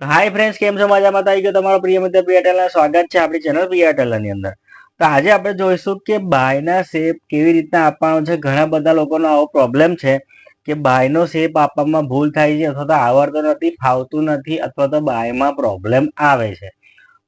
Hi friends કેમ છો? મજામાં? આવી ગયો તમારો પ્રિય મિત્ર પ્રિય સ્વાગત છે આપણી ચેનલ પ્રિયની અંદર. તો આજે આપણે જોઈશું કે બાયના શેપ કેવી રીતના આપવાનો છે. ઘણા બધા લોકોનો આવો પ્રોબ્લેમ છે કે બાયનો શેપ આપવામાં ભૂલ થાય છે અથવા તો આવડતો નથી, ફાવતું નથી અથવા તો બાયમાં પ્રોબ્લેમ આવે છે.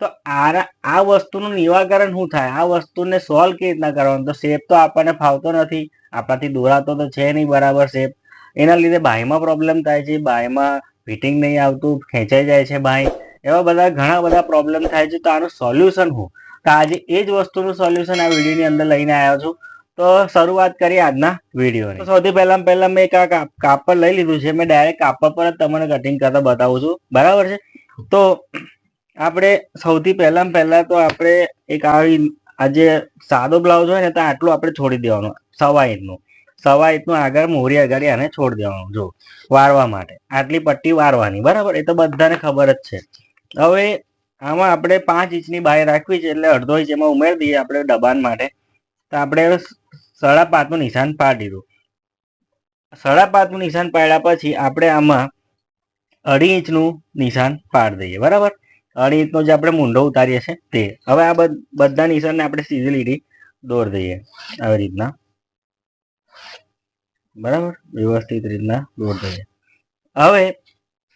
તો આ આ વસ્તુનું નિવારણ શું થાય? આ વસ્તુને સોલ્વ કેવી રીતના કરવાનું? તો શેપ તો આપણને ફાવતો નથી, આપણાથી દોરાતો તો છે નહીં બરાબર શેપ એના લીધે બાયમાં પ્રોબ્લેમ થાય છે. બાયમાં ફિટિંગ નહીં આવતું, ખેંચાઈ જાય છે બાય એવા બધા ઘણા બધા પ્રોબ્લેમ થાય છે, તો આનું સોલ્યુશન હું તો આજે એ જ વસ્તુનું સોલ્યુશન આ વિડીયોની અંદર લઈને આવ્યો છું. તો શરૂઆત કરીએ આજના વિડીયોની. સૌથી પહેલા પહેલા મેં એક આ કાપડ લઈ લીધું છે. મેં ડાયરેક્ટ કાપડ પર જ તમને કટિંગ કરતા બતાવું છું. બરાબર છે? તો આપણે સૌથી પહેલા પહેલા તો આપણે એક આવી, આ જે સાદો બ્લાઉઝ હોય ને, તો આટલું આપણે છોડી દેવાનું, સવા ઇંચનું સવા ઇંચનું આગળ મોરી આગળ આને છોડી દેવાનું, જો, વારવા માટે. આટલી પટ્ટી વારવાની, બરાબર? એ તો બધાને ખબર જ છે. હવે આમાં આપણે પાંચ ઇંચની બાય રાખવી છે એટલે અડધો ઇંચ એમાં ઉમેરી દઈએ આપણે દબાણ માટે. તો આપણે સાડા પાંચનું નિશાન પાડી દીધું સાડા પાંચનું નિશાન પાડ્યા પછી આપણે આમાં અઢી ઇંચનું નિશાન પાડી દઈએ, બરાબર? અઢી ઇંચનો જે આપણે મૂંઢો ઉતારીએ છીએ તે. હવે આ બધા નિશાનને આપણે સીધી લીટી દોર દઈએ, આવી રીતના. બરાબર? વ્યવસ્થિત રીતના દોર દઈએ હવે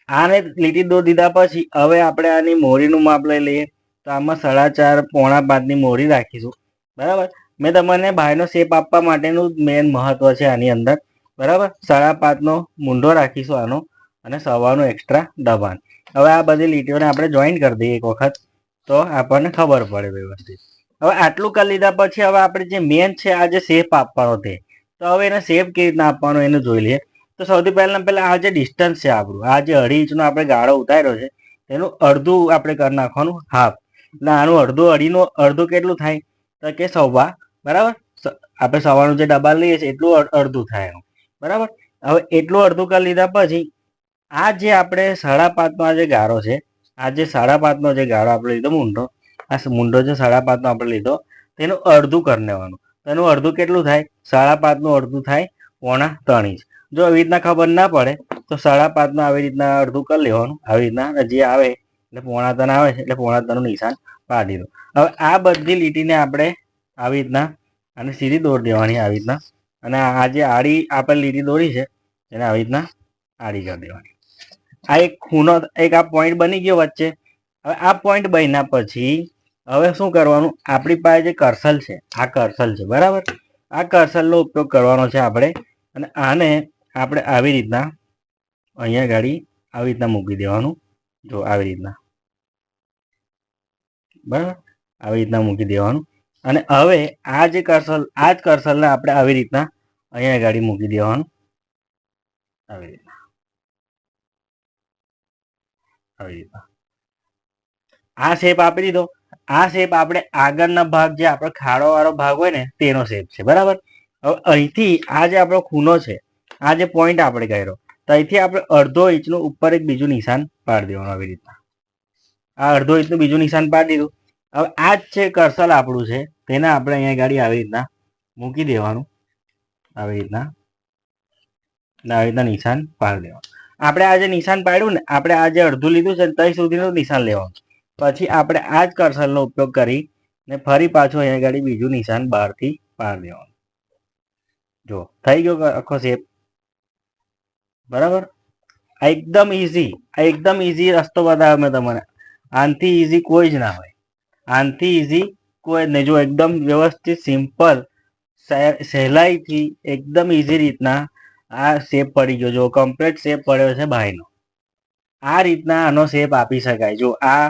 આને લીટી દોર દીધા પછી હવે આપણે આની મોરીનું માપ લઈ લઈએ. તો આમાં સાડા ચાર પોણા પાંચની મોરી રાખીશું. બરાબર? મેં તમને ભાઈનો શેપ આપવા માટેનું મેન મહત્વ છે આની અંદર. બરાબર? સાડા પાંચનો મૂંઢો રાખીશું આનો અને સવાનું એક્સ્ટ્રા દબાણ. હવે આ બધી લીટીઓને આપણે જોઈન કરી દઈએ એક વખત. તો આપણને ખબર પડે વ્યવસ્થિત. હવે આટલું કરી લીધા પછી હવે આપણે જે મેન છે આ જે શેપ આપવાનો તે. તો હવે એને શેપ કેવી રીતના આપવાનો એને જોઈ લઈએ. તો સૌથી પહેલા પહેલા આ જે ડિસ્ટન્સ છે આપણું, આ જે અઢી ઇંચનો આપણે ગાળો ઉતાર્યો છે, તેનું અડધું આપણે કરી નાખવાનું હાફ એટલે આનું અડધું અઢીનું, અડધું કેટલું થાય? તો કે સવા, બરાબર? આપણે સવાનું જે ડબ્બા લઈએ છીએ, એટલું અડધું થાય એનું. બરાબર? હવે એટલું અડધું કરી લીધા પછી, આ જે આપણે સાડા પાંચનો આ જે ગાળો છે, આ જે સાડા પાંચનો જે ગાળો આપણે લીધો મૂંઢો આ મૂંઢો જે સાડા પાંચનો આપણે લીધો, તેનું અડધું કરી લેવાનું. તેનું અડધું કેટલું થાય? સાડા પાંચનું અડધું થાય પોણા ત્રણ ઇંચ. જો આવી રીતના ખબર ના પડે, તો સાડા પાંચનું આવી રીતના અડધું કરી લેવાનું. આવી રીતના જે આવે, એટલે પોણા ત્રણ આવે છે એટલે પોણા ત્રણનું નિશાન પાડી દો હવે આ બધી લીટીને આપણે આવી રીતના અને સીધી દોરી દેવાની, આવી રીતના. અને આ જે આડી આપણે લીટી દોરી છે, એને આવી રીતના આડી કરી દેવાની. આ એક ખૂણો, એક આ પોઈન્ટ બની ગયો વચ્ચે. હવે આ પોઈન્ટ બન્યા પછી હવે શું કરવાનું? આપણી પાસે જે કર્સલ છે, આ કરસલ છે, બરાબર? આ કર્સલનો ઉપયોગ કરવાનો છે આપણે, અને આને આપણે આવી રીતના અહીંયા ગાડી આવી રીતના મૂકી દેવાનું. જો આવી રીતના. બરાબર? આવી રીતના મૂકી દેવાનું. અને હવે આ જે કરસલ, આ જ કર્સલને આપણે આવી રીતના અહીંયા ગાડી મૂકી દેવાનું. આવી રીતના. આવી રીતના. આ શેપ આપી દીધો. આ શેપ આપણે આગળના ભાગ જે આપણો ખાડો વાળો ભાગ હોય ને, તેનો શેપ છે, બરાબર? હવે અહીંથી આ જે આપણો ખૂણો છે, આ જે પોઈન્ટ આપણે કર્યો, તો અહીંથી આપણે અડધો ઇંચનું ઉપર એક બીજું નિશાન પાડી દેવાનું આવી રીતના. આ અડધો ઇંચનું બીજું નિશાન પાડી દીધું. હવે આ જ છે કર્સલ આપણું છે, તેને આપણે અહીંયા ગાડી આવી રીતના મૂકી દેવાનું. આવી રીતના આવી રીતના નિશાન પાડી દેવાનું. આપણે આ જે નિશાન પાડ્યું ને, આપણે આ જે અડધું લીધું છે ત્યાં સુધીનું નિશાન લેવાનું. પછી આપણે આ જ કર્સલનો ઉપયોગ કરી ને ફરી પાછું અહીંયા ગાડી બીજું નિશાન બહારથી પાર દેવાનું. જો થઈ ગયો આખો શેપ બરાબર? આ એકદમ ઇઝી આ એકદમ ઇઝી રસ્તો બતાવ્યો મેં તમને. આનથી ઇઝી કોઈ જ ના હોય. આનથી ઇઝી કોઈ જ નહીં. જો એકદમ વ્યવસ્થિત સિમ્પલ સહેલાઈથી એકદમ ઇઝી રીતના આ શેપ પડી ગયો. જો કમ્પ્લીટ શેપ પડ્યો છે બાયનો આ રીતના આનો શેપ આપી શકાય. જો આ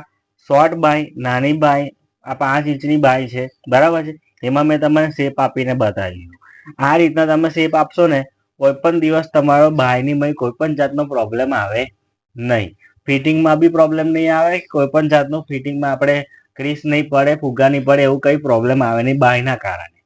શોર્ટ બાય, નાની બાય, આ પાંચ ઇંચની બાય છે. બરાબર છે? એમાં મેં તમને શેપ આપીને બતાવી આ રીતના તમે શેપ આપશો ને, કોઈ પણ દિવસ તમારો બાયની મય કોઈ પણ જાતનો પ્રોબ્લેમ આવે નહીં. ફિટિંગમાં બી પ્રોબ્લેમ નહીં આવે, કોઈ પણ જાતનું ફિટિંગમાં આપણે ક્રીસ નહીં પડે ફુગા નહીં પડે, એવું કંઈ પ્રોબ્લેમ આવે નહીં બાયના કારણે.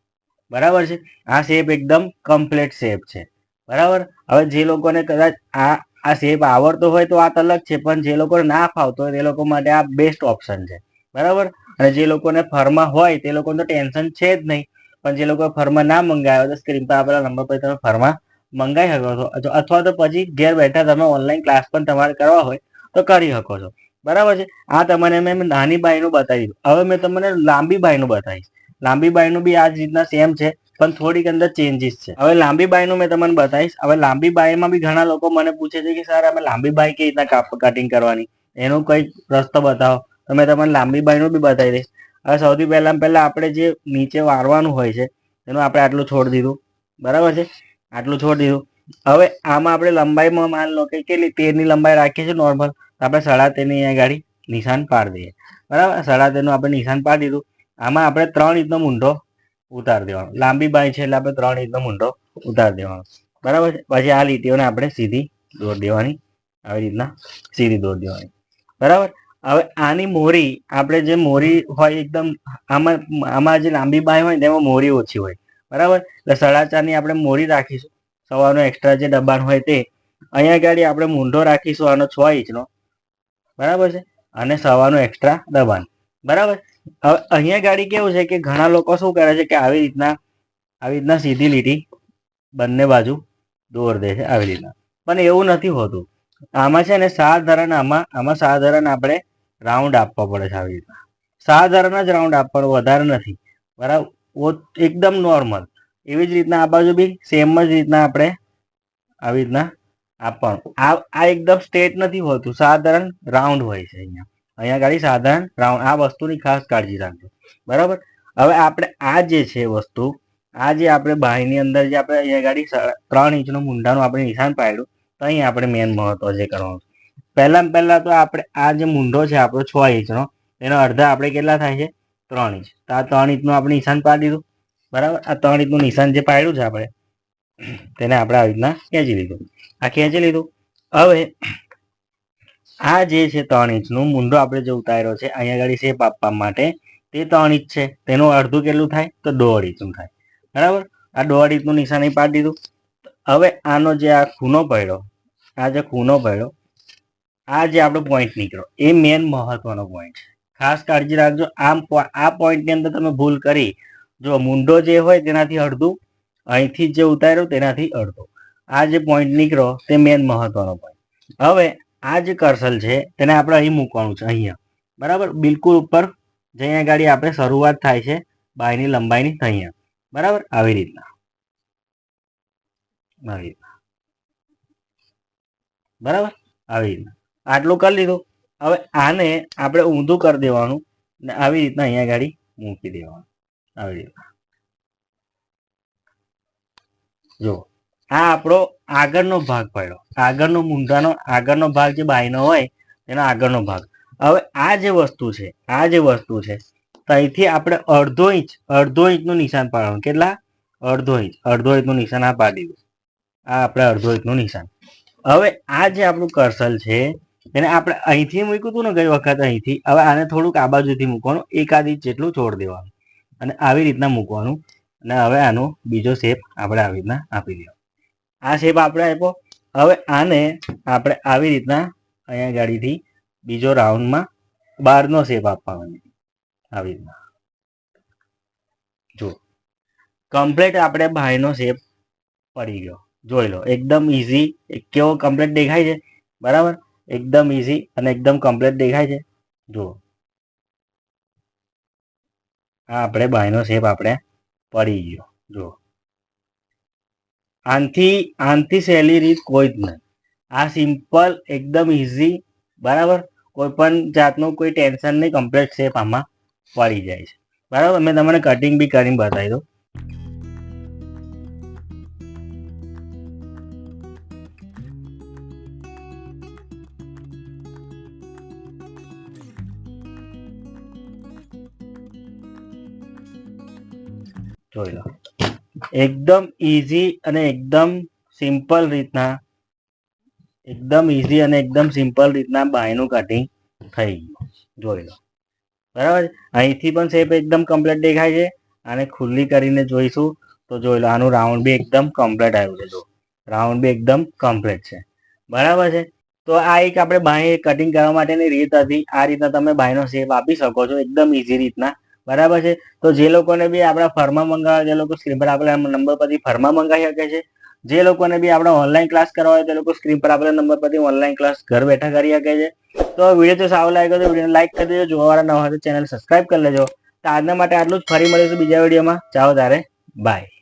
બરાબર છે? આ શેપ એકદમ કમ્પ્લીટ શેપ છે. બરાબર? હવે જે લોકોને કદાચ આ આ શેપ આવડતો હોય તો આ અલગ છે, પણ જે લોકોને ના ફાવતો હોય તે લોકો માટે આ બેસ્ટ ઓપ્શન છે. બરાબર? અને જે લોકોને ફરમાં હોય તે લોકોને તો ટેન્શન છે જ નહીં. પણ જે લોકો ફરમાં ના મંગાવ્યો તો સ્ક્રીન પર આપેલા નંબર પર તમે ફરમાં મંગાવી શકો છો. અથવા- તો પછી ઘેર બેઠા તમે ઓનલાઈન ક્લાસ પણ તમારે કરવા હોય તો કરી શકો છો. બરાબર છે? આ તમને મેં નાની બાઈનું બતાવી હવે મેં તમને લાંબી બાઈનું બતાવીશ. લાંબી બાઈનું બી આ જ રીતના સેમ છે. પણ થોડીક અંદર ચેન્જીસ છે. હવે લાંબી બાયનું મેં તમને બતાવીશ. હવે લાંબી બાયમાં બી ઘણા લોકો મને પૂછે છે કે સર, અમે લાંબી બાય કેવી રીતના કાપ કટિંગ કરવાની? એનો કઈ રસ્તો બતાવો. તો મેં તમને લાંબી બાયનું બી બતાવી દઈશ. હવે સૌથી પહેલા પહેલા આપણે જે નીચે વારવાનું હોય છે, એનું આપણે આટલું છોડ દીધું. બરાબર છે? આટલું છોડ દીધું. હવે આમાં આપણે લંબાઈમાં માન લો કે કેટલી? તેરની લંબાઈ રાખીએ છીએ નોર્મલ આપણે સાડા તેરની અહીંયા ગાડી નિશાન પાડી દઈએ. બરાબર? સાડા તેરનું આપણે નિશાન પાડી દીધું. આમાં આપણે ત્રણ ઇંચનો મૂંઢો ઉતાર દેવાનો. લાંબી બાય છે એટલે આપણે ત્રણ ઇંચનો મૂંઢો ઉતાર દેવાનો. બરાબર પછી આ લીટીઓને આપણે સીધી દોર દેવાની. આવી રીતના સીધી દોર દેવાની. બરાબર? હવે આની મોરી, આપણે જે મોરી હોય એકદમ, આમાં આમાં જે લાંબી બાય હોય તેમાં મોરી ઓછી હોય. બરાબર? એટલે સાડા ચારની આપણે મોરી રાખીશું. સવારનો એક્સ્ટ્રા જે દબાણ હોય તે. અહીંયા ગાડી આપણે મૂંઢો રાખીશું આનો છ ઇંચનો. બરાબર છે? અને સવારનો એક્સ્ટ્રા દબાણ. બરાબર? હવે અહીંયા ગાડી કેવું છે કે ઘણા લોકો શું કરે છે કે આવી રીતના આવી રીતના સીધી લીટી બંને બાજુ દોર દે છે આવી રીતના. પણ એવું નથી હોતું. આમાં છે ને સાધારણ આમાં આમાં સાધારણ આપણે રાઉન્ડ આપવો પડે છે આવી રીતના. સાધારણ જ રાઉન્ડ આપવાનો વધારે નથી. બરાબર? એકદમ નોર્મલ એવી જ રીતના આ બાજુ બી સેમ જ રીતના આપણે આવી રીતના આપવાનું. આ આ એકદમ સ્ટેટ નથી હોતું. સાધારણ રાઉન્ડ હોય છે અહીંયા. અહીંયા ગાડી સાધારણ રાઉન્ડ, આ વસ્તુની ખાસ કાળજી રાખજો. બરાબર? હવે આપણે આ જે છે વસ્તુ, આ જે આપણે બાહીની અંદર જે આપણે અહીંયા ગાડી ત્રણ ઇંચનું મૂંઢાનું આપણે નિશાન પાડ્યું, તો અહીં આપણે મેન મહત્વ જે કરવાનું પહેલાં પહેલાં તો આપણે આ જે મૂંઢો છે આપણો છ ઇંચનો, એનો અડધા આપણે કેટલા થાય છે? ત્રણ ઇંચ. તો આ ત્રણ ઇંચનું આપણે નિશાન પાડી દીધું. બરાબર? આ ત્રણ ઇંચનું નિશાન જે પાડ્યું છે આપણે, તેને આપણે આવી રીતના ખેંચી લીધું. આ ખેંચી લીધું. હવે આ જે છે ત્રણ ઇંચનું મૂંઢો આપણે જે ઉતાર્યો છે, અહીંયા આગળ શેપ આપવા માટે, તે ત્રણ ઇંચ છે. તેનું અડધું કેટલું થાય? તો દોઢ ઇંચનું થાય. બરાબર? આ દોઢ ઇંચનું નિશાન પાડી દીધું. હવે આનો જે આ ખૂનો પડ્યો, આ જે ખૂનો પડ્યો, આ જે આપણો પોઈન્ટ નીકળ્યો, એ મેન મહત્વનો પોઈન્ટ છે. ખાસ કાળજી રાખજો, આમ આ પોઈન્ટની અંદર તમે ભૂલ કરી. જો મૂંઢો જે હોય તેનાથી અડધું, અહીંથી જે ઉતાર્યો તેનાથી અડધું. આ જે પોઈન્ટ નીકળ્યો, તે મેન મહત્વનો પોઈન્ટ હવે આ જે કર્સલ છે, તેને આપણે અહીં મૂકવાનું છે, અહીંયા. બરાબર? બિલકુલ ઉપર જે અહીંયા ગાડી આપણે શરૂઆત થાય છે, બાયની લંબાઈની અહીંયા. બરાબર? આવી રીતના. આવી રીતના. બરાબર? આવી રીતના. આટલું કરી લીધું. હવે આને આપણે ઊંધું કરી દેવાનું ને આવી રીતના અહીંયા ગાડી મૂકી દેવાનું. આવી રીતના. જો આ આપણો આગળનો ભાગ પડ્યો. આગળનો મૂંઢાનો, આગળનો ભાગ જે બાયનો હોય, એનો આગળનો ભાગ. હવે આ જે વસ્તુ છે, આ જે વસ્તુ છે, તો આપણે અડધો ઇંચ, અડધો ઇંચનું નિશાન પાડવાનું. કેટલા? અડધો ઇંચ, અડધો ઇંચનું નિશાન આ પાડી દીધું આ આપણે અડધો ઇંચનું નિશાન. હવે આ જે આપણું કર્સલ છે, એને આપણે અહીંથી મૂક્યું હતું ને ગઈ વખત અહીંથી, હવે આને થોડુંક આ બાજુથી મૂકવાનું, એકાદ ઇંચ જેટલું છોડ દેવાનું. અને આવી રીતના મૂકવાનું. અને હવે આનો બીજો શેપ આપણે આવી રીતના આપી દેવાનો. આ શેપ આપણે આપ્યો. હવે આને આપણે આવી રીતના અહીંયા ગાડીથી બીજો રાઉન્ડમાં બારનો શેપ આપવાનો. આવી રીતના. જો કમ્પ્લેટ આપણે ભાઈનો શેપ પડી ગયો. જોઈ લો, એકદમ ઇઝી કેવો કમ્પ્લેટ દેખાય છે. બરાબર? એકદમ ઇઝી અને એકદમ કમ્પ્લેટ દેખાય છે. જુઓ. આ આપણે બાયનો શેપ આપણે પડી ગયો. જુઓ. આનથી આનથી સહેલી રીત કોઈ જ નહીં. આ સિમ્પલ એકદમ ઇઝી બરાબર? કોઈ પણ જાતનું કોઈ ટેન્શન નહીં કમ્પ્લીટ શેપ આમાં પડી જાય છે. બરાબર? મેં તમને કટિંગ બી કરીને બતાવી દઉં. જોઈ લો. એકદમ ઇઝી અને એકદમ સિમ્પલ રીતના, એકદમ ઇઝી અને એકદમ સિમ્પલ રીતના બાયનું કટિંગ થઈ ગયું. જોઈ લો. બરાબર? અહીંથી પણ શેપ એકદમ કમ્પ્લીટ દેખાય છે. અને ખુલ્લી કરીને જોઈશું તો જોઈ લો, આનું રાઉન્ડ બી એકદમ કમ્પ્લીટ આવ્યું છે. જો રાઉન્ડ બી એકદમ કમ્પ્લીટ છે. બરાબર છે? તો આ એક આપણે બાય કટિંગ કરવા માટેની રીત હતી. આ રીતના તમે બાયનો શેપ આપી શકો છો. એકદમ ઇઝી રીતના. બરાબર છે? તો જે લોકોને બી આપણા ફર્મા મંગાવે, જે લોકો સ્ક્રીન પર આપેલા નંબર પરથી ફર્મા મંગાવી શકે છે. જે લોકોને બી આપણે ઓનલાઈન ક્લાસ કરવા હોય, તે લોકો સ્ક્રીન પર આપેલા નંબર પરથી ઓનલાઈન ક્લાસ ઘર બેઠા કરી શકે છે. તો વીડિયો જો સારો લાગ્યો તો વીડિયો લાઈક કરી દેજો. જોવાવાળા ન હોય તો ચેનલ સબસ્ક્રાઈબ કરી લેજો. તો આજના માટે આટલું જ. ફરી મળીશું બીજા વિડીયોમાં ચાલો તારે. બાય